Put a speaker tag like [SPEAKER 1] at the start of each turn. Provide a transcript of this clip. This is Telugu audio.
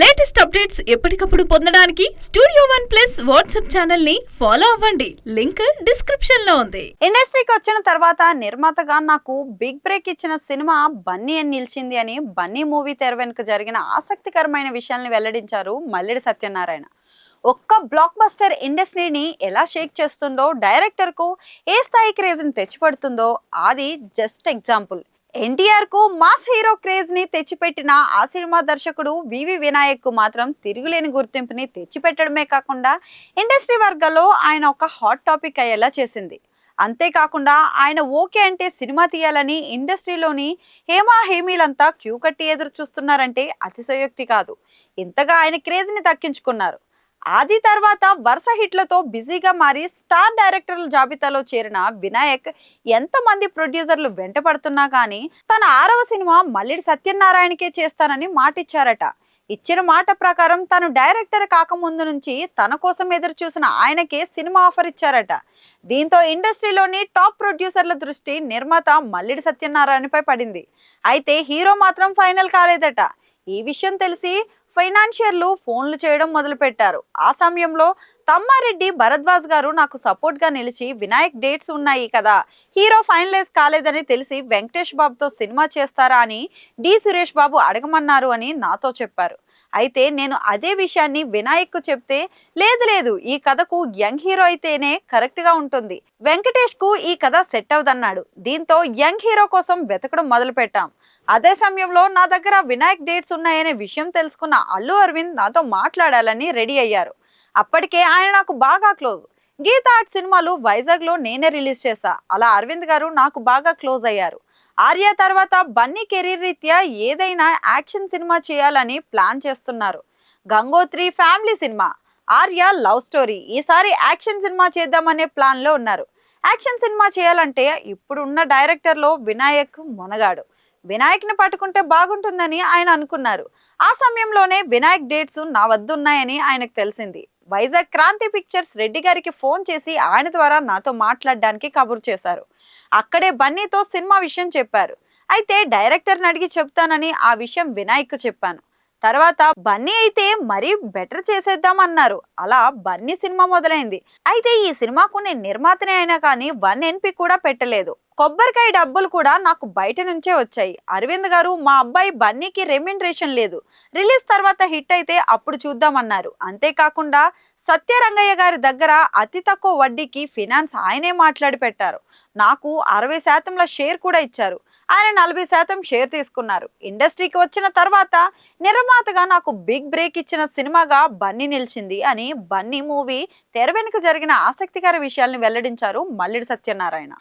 [SPEAKER 1] లేటెస్ట్ అప్డేట్స్ ఎప్పటికప్పుడు పొందడానికి స్టూడియో వన్ ప్లస్ వాట్సాప్ ఛానల్ని ఫాలో అవ్వండి. లింక్ డిస్క్రిప్షన్లో ఉంది.
[SPEAKER 2] ఇండస్ట్రీకి వచ్చిన తర్వాత నిర్మాతగా నాకు బిగ్ బ్రేక్ ఇచ్చిన సినిమా బన్నీ అని నిలిచింది అని బన్నీ మూవీ తెర వెనుక జరిగిన ఆసక్తికరమైన విషయాల్ని వెల్లడించారు మల్లెడి సత్యనారాయణ. ఒక్క బ్లాక్ బస్టర్ ఇండస్ట్రీని ఎలా షేక్ చేస్తుందో డైరెక్టర్కు ఏ స్థాయి క్రేజ్ని తెచ్చిపెడుతుందో అది జస్ట్ ఎగ్జాంపుల్ ఎన్టీఆర్కు మాస్ హీరో క్రేజ్ని తెచ్చిపెట్టిన ఆ సినిమా దర్శకుడు వివి వినాయక్కు మాత్రం తిరుగులేని గుర్తింపుని తెచ్చిపెట్టడమే కాకుండా ఇండస్ట్రీ వర్గాల్లో ఆయన ఒక హాట్ టాపిక్ అయ్యేలా చేసింది. అంతేకాకుండా ఆయన ఓకే అంటే సినిమా తీయాలని ఇండస్ట్రీలోని హేమా హేమీలంతా క్యూ కట్టి ఎదురు చూస్తున్నారంటే అతిశయోక్తి కాదు. ఇంతగా ఆయన క్రేజ్ని దక్కించుకున్నారు. ఆది తర్వాత వరుస హిట్లతో బిజీగా మారి స్టార్ డైరెక్టర్ల జాబితాలో చేరిన వినాయక్ ఎంతమంది ప్రొడ్యూసర్లు వెంటపడుతున్నా కానీ తన ఆరవ సినిమా మల్లిడి సత్యనారాయణకే చేస్తానని మాటిచ్చారట. ఇచ్చిన మాట ప్రకారం తను డైరెక్టర్ కాకముందు నుంచి తన కోసం ఎదురు చూసిన ఆయనకే సినిమా ఆఫర్ ఇచ్చారట. దీంతో ఇండస్ట్రీలోని టాప్ ప్రొడ్యూసర్ల దృష్టి నిర్మాత మల్లిడి సత్యనారాయణపై పడింది. అయితే హీరో మాత్రం ఫైనల్ కాలేదట. ఈ విషయం తెలిసి ఫైనాన్షియర్లు ఫోన్లు చేయడం మొదలుపెట్టారు. ఆ సమయంలో తమ్మారెడ్డి భరద్వాజ్ గారు నాకు సపోర్ట్గా నిలిచి వినాయక్ డేట్స్ ఉన్నాయి కదా హీరో ఫైనలైజ్ కాలేదని తెలిసి వెంకటేష్ బాబుతో సినిమా చేస్తారా అని డి సురేష్ బాబు అడగమన్నారు అని నాతో చెప్పారు. అయితే నేను అదే విషయాన్ని వినాయక్కు చెప్తే లేదు లేదు ఈ కథకు యంగ్ హీరో అయితేనే కరెక్ట్గా ఉంటుంది. వెంకటేష్కు ఈ కథ సెట్ అవుదన్నాడు. దీంతో యంగ్ హీరో కోసం వెతకడం మొదలు పెట్టాం అదే సమయంలో నా దగ్గర వినాయక్ డేట్స్ ఉన్నాయనే విషయం తెలుసుకున్న అల్లు అరవింద్ నాతో మాట్లాడాలని రెడీ అయ్యారు. అప్పటికే ఆయన నాకు బాగా క్లోజ్. గీత ఆర్ట్ సినిమాలు వైజాగ్లో నేనే రిలీజ్ చేశా. అలా అరవింద్ గారు నాకు బాగా క్లోజ్ అయ్యారు. ఆర్య తర్వాత బన్నీ కెరీర్ రీత్యా ఏదైనా యాక్షన్ సినిమా చేయాలని ప్లాన్ చేస్తున్నారు. Gangotri family cinema Arya love story. ఈసారి యాక్షన్ సినిమా చేద్దామనే ప్లాన్లో ఉన్నారు. యాక్షన్ సినిమా చేయాలంటే ఇప్పుడున్న డైరెక్టర్లో వినాయక్ మొనగాడు. వినాయక్ని పట్టుకుంటే బాగుంటుందని ఆయన అనుకున్నారు. ఆ సమయంలోనే వినాయక్ డేట్స్ నా వద్దున్నాయని ఆయనకు తెలిసింది. వైజాగ్ క్రాంతి పిక్చర్స్ రెడ్డి గారికి ఫోన్ చేసి ఆయన ద్వారా నాతో మాట్లాడడానికి కబురు చేశారు. అక్కడే బన్నీతో సినిమా విషయం చెప్పారు. అయితే డైరెక్టర్ని అడిగి చెప్తానని ఆ విషయం వినాయక్ చెప్పాను. తర్వాత బన్నీ అయితే మరీ బెటర్ చేసేద్దాం అన్నారు. అలా బన్నీ సినిమా మొదలైంది. అయితే ఈ సినిమాకు నేను నిర్మాతనే అయినా కానీ వన్ ఎన్పి కూడా పెట్టలేదు. కొబ్బరికాయ డబ్బులు కూడా నాకు బయట నుంచే వచ్చాయి. అరవింద్ గారు మా అబ్బాయి బన్నీకి రెమ్యునరేషన్ లేదు. రిలీజ్ తర్వాత హిట్ అయితే అప్పుడు చూద్దామన్నారు అంతేకాకుండా సత్యరంగయ్య గారి దగ్గర అతి తక్కువ వడ్డీకి ఫినాన్స్ ఆయనే మాట్లాడి పెట్టారు. నాకు అరవై శాతంలో షేర్ కూడా ఇచ్చారు. ఆయన నలభై శాతం షేర్ తీసుకున్నారు. ఇండస్ట్రీకి వచ్చిన తర్వాత నిర్మాతగా నాకు బిగ్ బ్రేక్ ఇచ్చిన సినిమాగా బన్నీ నిలిచింది అని బన్నీ మూవీ తెర వెనుక జరిగిన ఆసక్తికర విషయాల్ని వెల్లడించారు మల్లిడి సత్యనారాయణ.